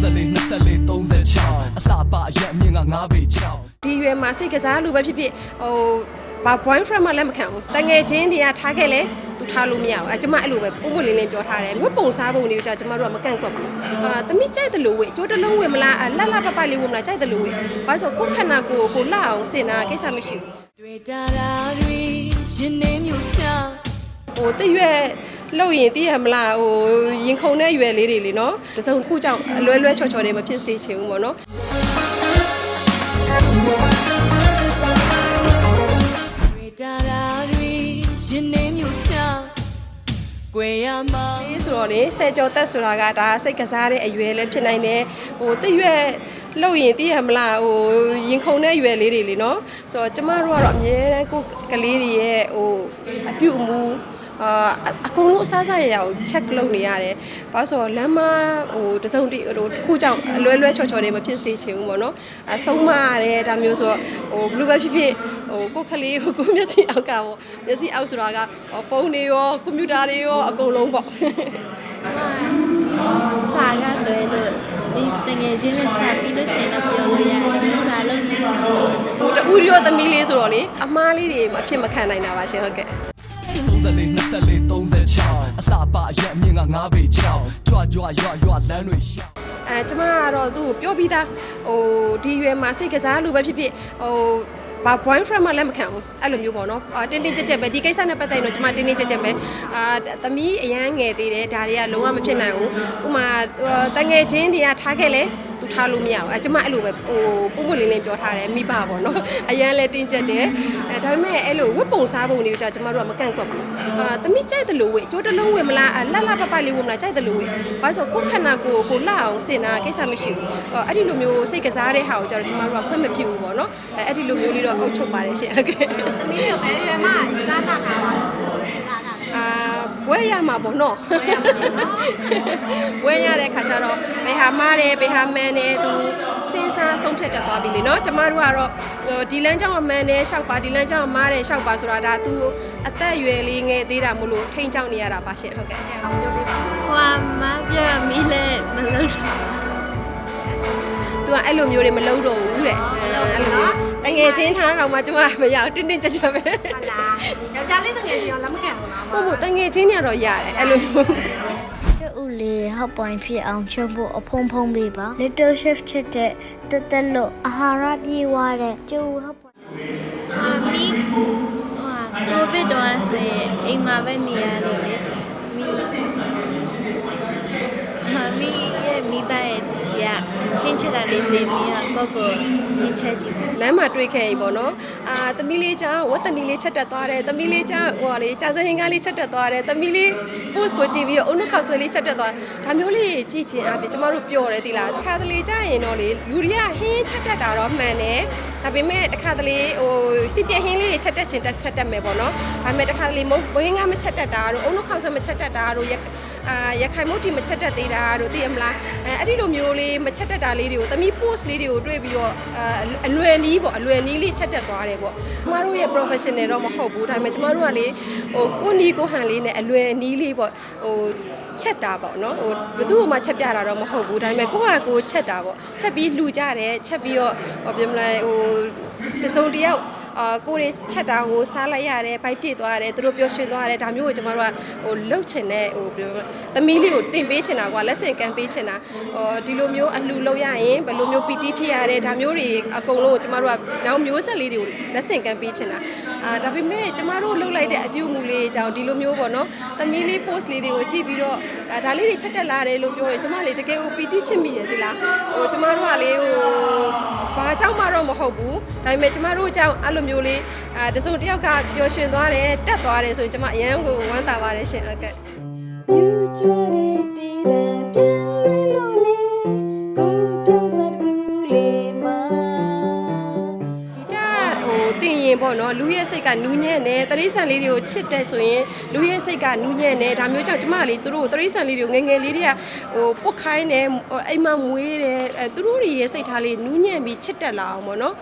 34 24 36အလှပအရက်အမြင့်က9ပေ6ဒီရွယ်မှာစိတ်ကစားလို့ပဲဖြစ်ဖြစ်ဟိုဘာ boyfriend မှလက်မခံဘူးတငယ်ချင်းတွေကထားခဲ့လဲသူထားလို့မရဘူးအဲကျမအဲ့လိုပဲပုံပုံလေးလေးပြောထားတယ်ဝတ်ပုံစားပုံတွေကိုကြာကျမတို့ကမကန့်ကွက်ဘူးအာသမီးကြိုက်တယ်လို့ဝတ်ကြိုးတစ်လုံးဝတ်မလားလှလှပပလေးဝတ်မလားကြိုက်တယ်လို့ဝတ်ဘာလို့ဆိုကိုယ်ခန္ဓာကိုယ်ကိုလှအောင်စင်တာကိစ္စမရှိဘူးတွေ့တာတာတွေရင်နေမျိုးချဟိုတရွ က်လို့ရင်သိရမလားဟိုရင်ခုန်တဲ့ရွယ်လေးတွေလေနော်တစုံတစ်ခုကြောင့်အလွဲလွဲချော်ချော်တွေမဖြစ်စေချင်ဘူးပေါ့နော်တွေ့တာတာတွေရင်နေမျိုးချကွယ်ရမှာအေးဆိုတော့လေဆယ်ကျော်တက်ဆိုတာကဒါစိတ်ကစားတဲ့အရွယ်လည်းဖြစ်နိုင်တယ်ဟိုတရွက်လို့ရင်သိရမလားဟိုရင်ခုန်တဲ့ရွယ်လေးတွေလေနော်ဆိုတော့ကျမတို့ကတော့အမြဲတမ်းကိုယ်ကလေးတွေရဲ့ဟိုအပြုအမူ အာအကုန်လုံးအစားအစာရရကို check လုပ်နေရတယ်။ဘာလို့ဆိုတော့လမ်းမဟိုတစုံတည်းဟိုတစ်ခုကြောင့်အလွဲလွဲချော်ချော်တွေမဖြစ်စေချင်ဘူးပေါ့နော်။အဆုံးမရတယ်ဒါမျိုးဆိုတော့ဟိုဘလူးပဲဖြစ်ဖြစ်ဟိုကိုယ်ကလေးကိုကိုယ်မျက်စိအောက်ကပေါ့မျက်စိအောက်ဆိုတာကဟိုဖုန်းတွေရောကွန်ပျူတာတွေရောအကုန်လုံးပေါ့။စာကလွယ်လို့ဒီတငယ်ချင်းနဲ့စာပြီးလို့ရှိရင်တော့ပြောလို့ရတယ်စာလုံးနေမှာပေါ့ဟိုတူရောသမီးလေးဆိုတော့လေအမားလေးတွေအဖြစ်မခံနိုင်တာပါရှင်ဟုတ်ကဲ့ 34 24 36အလှပအရက်အမြင့်က9ပေ6ကြွကြွရွရွလမ်းတွေရှောက်အဲကျမကတော့သူ့ကိုပြောပြီးသားဟိုဒီရွယ်မှာစိတ်ကစားလို့ပဲဖြစ်ဖြစ်ဟိုဘာ boyfriend မှလက်မခံဘူးအဲ့လိုမျိုးပေါ့နော်အာတင်းတင်းကြပ်ကြပ်ပဲဒီကိစ္စနဲ့ပတ်သက်ရင်တော့ကျမတင်းတင်းကြပ်ကြပ်ပဲအာသမီးအရန်ငယ်သေးတယ်ဒါတွေကလုံးဝမဖြစ်နိုင်ဘူးဥမာတငယ်ချင်းတွေကထားခဲ့လဲ သူထားလို့မရဘူးအဲကျမအဲ့လိုပဲဟိုပုံပုံလေးလေးပြောထားတယ်မိဘပေါ့နော်အရန်လဲတင်းကျပ်တယ်အဲဒါပေမဲ့အဲ့လိုဝတ်ပုံစားပုံတွေကိုကြာကျမတို့ကမကန့်ကွက်ဘူးအာသမီးကြိုက်တယ်လို့ဝတ်ကြိုးတစ်လုံးဝတ်မလားလှလှပပလေးဝတ်မလားကြိုက်တယ်လို့ဝတ်ဘာလို့ဆိုကိုယ်ခန္ဓာကိုယ်ကိုလှအောင်စင်တာကိစ္စမရှိဘူးအဲ့ဒီလိုမျိုးစိတ်ကစားတဲ့ဟာကိုကြာတော့ကျမတို့ကခွင့်မပြုဘူးပေါ့နော်အဲအဲ့ဒီလိုမျိုးလေးတော့အုပ်ချုပ်ပါတယ်ရှင်ဟုတ်ကဲ့သမီးရောပဲရွယ်မယူသားတာတာပါလို့တာတာအာဘွဲရမှာပေါ့နော်ဘွဲရ တဲ့ခါကျတော့ဘယ်ဟာမားတယ်ဘယ်ဟာမှန်တယ်သူစဉ်းစားဆုံးဖြတ်တတ်သွားပြီလေနော်ကျမတို့ကတော့ဟိုဒီလမ်းကြောင်းကမှန်တယ်ရှောက်ပါဒီလမ်းကြောင်းကမားတယ်ရှောက်ပါဆိုတာဒါသူအသက်အရွယ်လေးငယ်သေးတာမို့လို့ထိန်းချောင်းနေရတာပါရှင်ဟုတ်ကဲ့ဟိုကမပြောရမီလဲမလုပ်တော့သူကအဲ့လိုမျိုးတွေမလုပ်တော့ဘူးတဲ့အဲ့လိုမျိုးတငယ်ချင်းထားတော့မှကျမမရဘူးတင်းတင်းကြပ်ကြပ်ပဲဟုတ်လားယောက်ျားလေးတငယ်ချင်းရောလက်မခံဘူးလားဟုတ်ဟုတ်တငယ်ချင်းတွေကတော့ရတယ်အဲ့လိုမျိုးကျုပ် လေးဟောက်ပွိုင်းဖြစ်အောင်ချုပ်ဖို့အဖုံဖုံပေးပါ little shift ချစ်တဲ့တက်တက်လို့အာဟာရပြေးသွားတဲ့ကျုပ်ဟောက်ပွိုင်းအာမီဟိုကိုဗစ်တော့ဆိုရင်အိမ်မှာပဲနေရတယ်လေမီဟာမီရဲ့မိဘရဲ့စီ ကဟင်းချက်တာလေးတင်ပြီးတော့ကိုကိုဟင်းချက်ကြည့်မယ်လမ်းမှာတွေ့ခဲ့ရင်ပေါ့နော်အာသမီးလေးကြောင့်ဝတ်တနီလေးချက်တက်သွားတယ်သမီးလေးကြောင့်ဟိုဟာလေကြာစဟင်ကားလေးချက်တက်သွားတယ်သမီးလေး post ကိုကြည့်ပြီးတော့အုံနုခောက်ဆွဲလေးချက်တက်သွားဒါမျိုးလေးကြည့်ချင်အပြင်ကျမတို့ပျော်တယ်ဒီလားတစ်ခါတလေကြာရင်တော့လေလူတွေကဟင်းချက်တက်တာတော့မှန်တယ်ဒါပေမဲ့တစ်ခါတလေဟိုစီပြက်ဟင်းလေးတွေချက်တက်ချင်တက်ချက်တက်မယ်ပေါ့နော်ဒါပေမဲ့တစ်ခါတလေမဟုတ်ဘဝင်းကမချက်တက်တာတို့အုံနုခောက်ဆွဲမချက်တက်တာတို့ အာရခိုင်မုတ်တီမချက်တက်သေးတာတို့သိရမလားအဲအဲ့ဒီလိုမျိုးလေးမချက်တက်တာလေးတွေကိုသမီး post လေးတွေကိုတွေ့ပြီးတော့အာအလွယ်နီးပေါ့အလွယ်နီးလေးချက်တက်သွားတယ်ပေါ့ကျမတို့ရဲ့ professional တော့မဟုတ်ဘူးဒါပေမဲ့ကျမတို့ကလေဟိုကိုနီကိုဟန်လေးနဲ့အလွယ်နီးလေးပေါ့ဟိုချက်တာပေါ့နော်ဟိုဘသူ့မှချက်ပြတာတော့မဟုတ်ဘူးဒါပေမဲ့ကိုဟာကိုချက်တာပေါ့ချက်ပြီးလှူကြတယ်ချက်ပြီးတော့ဟိုပြောမလဲဟိုတစုံတစ်ယောက် အာကိုတွေချက်တာကိုစားလိုက်ရတယ်ဘိုက်ပြည့်သွားရတယ်သူတို့ပျော်ရွှင်သွားရတယ်ဒါမျိုးကိုကျမတို့ကဟိုလှုပ်ချင်တဲ့ဟိုပြောသမီးလေးကိုတင်ပေးချင်တာကွာလက်ဆင့်ကမ်းပေးချင်တာဟိုဒီလိုမျိုးအလှလုပ်ရရင်ဘယ်လိုမျိုးပီတီဖြစ်ရတယ်ဒါမျိုးတွေအကုန်လုံးကိုကျမတို့ကနောက်မျိုးဆက်လေးတွေကိုလက်ဆင့်ကမ်းပေးချင်တာအာဒါပေမဲ့ကျမတို့လှုပ်လိုက်တဲ့အပြုအမူလေးအကြောင်းဒီလိုမျိုးပေါ့နော်သမီးလေး post လေးတွေကိုကြည့်ပြီးတော့ဒါဒါလေးတွေချက်တက်လာတယ်လို့ပြောရင်ကျမလေးတကယ်ကိုပီတီဖြစ်မိရသလားဟိုကျမတို့ကလေဟို ဘာကြောင့်မှတော့မဟုတ်ဘူးဒါပေမဲ့ကျမတို့အကြောင်းအဲ့လိုမျိုးလေးအာတစုံတစ်ယောက်ကပျော်ရွှင်သွားတယ်တက်သွားတယ်ဆိုရင်ကျမအရန်ကိုဝမ်းသာပါတယ်ရှင်ဟုတ်ကဲ့ You journey တည်တ တဟိုတင်ရင်ပေါ့နော်လူရဲ့စိတ်ကနူးညံ့တယ်တရိษံလေးတွေကိုချစ်တဲ့ဆိုရင်လူရဲ့စိတ်ကနူးညံ့နေဒါမျိုးကြောင့်ကျမလေးသူတို့တရိษံလေးတွေကိုငယ်ငယ်လေးတွေကဟိုပုတ်ခိုင်းနေအိမ်မမွေးတယ်အဲသူတို့တွေရဲ့စိတ်ထားလေးနူးညံ့ပြီးချစ်တက်လာအောင်ပေါ့နော်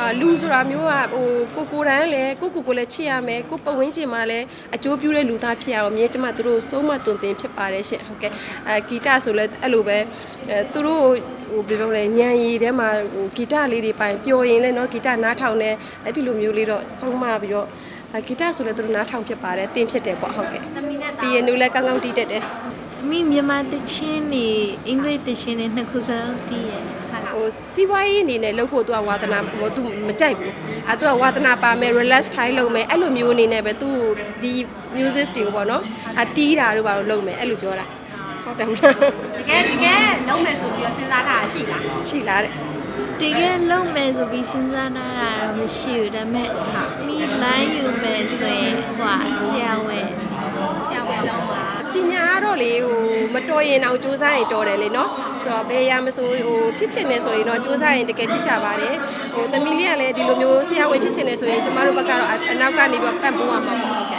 အာလူဆိုတာမျိုးကဟိုကိုကိုတန်းလဲကိုကိုကိုလည်းချစ်ရမယ်ကိုပဝင်းကျင်မှာလည်းအကျိုးပြုတဲ့လူသားဖြစ်ရအောင်မြဲကျမသူတို့စိုးမတွင်တင်ဖြစ်ပါတယ်ရှင်ဟုတ်ကဲ့အဲဂီတဆိုလဲအဲ့လိုပဲအဲသူတို့ဟိုဘယ်လိုလဲညံရီထဲမှာဟိုဂီတလေးတွေပိုင်ပျော်ရင်လဲနော်ဂီတနားထောင်နေအဲ့ဒီလိုမျိုးလေးတော့ဆုံးမပြီးတော့အဲဂီတဆိုလဲသူတို့နားထောင်ဖြစ်ပါတယ်တင်ဖြစ်တယ်ပေါ့ဟုတ်ကဲ့သမီးနဲ့ပြီးရင်နူလည်းကောင်းကောင်းတီးတတ်တယ်သမီးမြန်မာတချင်းနေအင်္ဂလိပ်တချင်းနေနှစ်ခုစလုံးတည်ရဟာလားဟိုစီးပွားရေးအနေနဲ့လုပ်ဖို့သူကဝါသနာဟိုသူမကြိုက်ဘူးအဲသူကဝါသနာပါမယ် relax ထိုင်းလုပ်မယ်အဲ့လိုမျိုးအနေနဲ့ပဲသူဒီ music တွေကိုပေါ့နော်အတီးတာတို့ဘာလို့လုပ်မယ်အဲ့လိုပြောတာဟုတ်တယ်မလားတကယ်တကယ် လုံးမယ်ဆိုပြီးတော့စဉ်းစားထားတာရှိလားရှိလားတဲ့တကယ်လုံးမယ်ဆိုပြီးစဉ်းစားတာတော့မရှိဘူးဒါပေမဲ့မိလိုင်းယူမယ်ဆိုရင်ဟိုဆရာဝန်ဆရာဝန်လုံးပါပညာကတော့လေဟိုမတော်ရင်တော့စူးစမ်းရင်တော်တယ်လေနော်ဆိုတော့ဘယ်ရမဆိုဟိုဖြစ်ချင်တယ်ဆိုရင်တော့စူးစမ်းရင်တကယ်ဖြစ်ကြပါတယ်ဟိုသမီးလေးကလည်းဒီလိုမျိုးဆရာဝန်ဖြစ်ချင်တယ်ဆိုရင်ကျမတို့ဘက်ကတော့အနောက်ကနေပြီးပံ့ပိုးရမှာပေါ့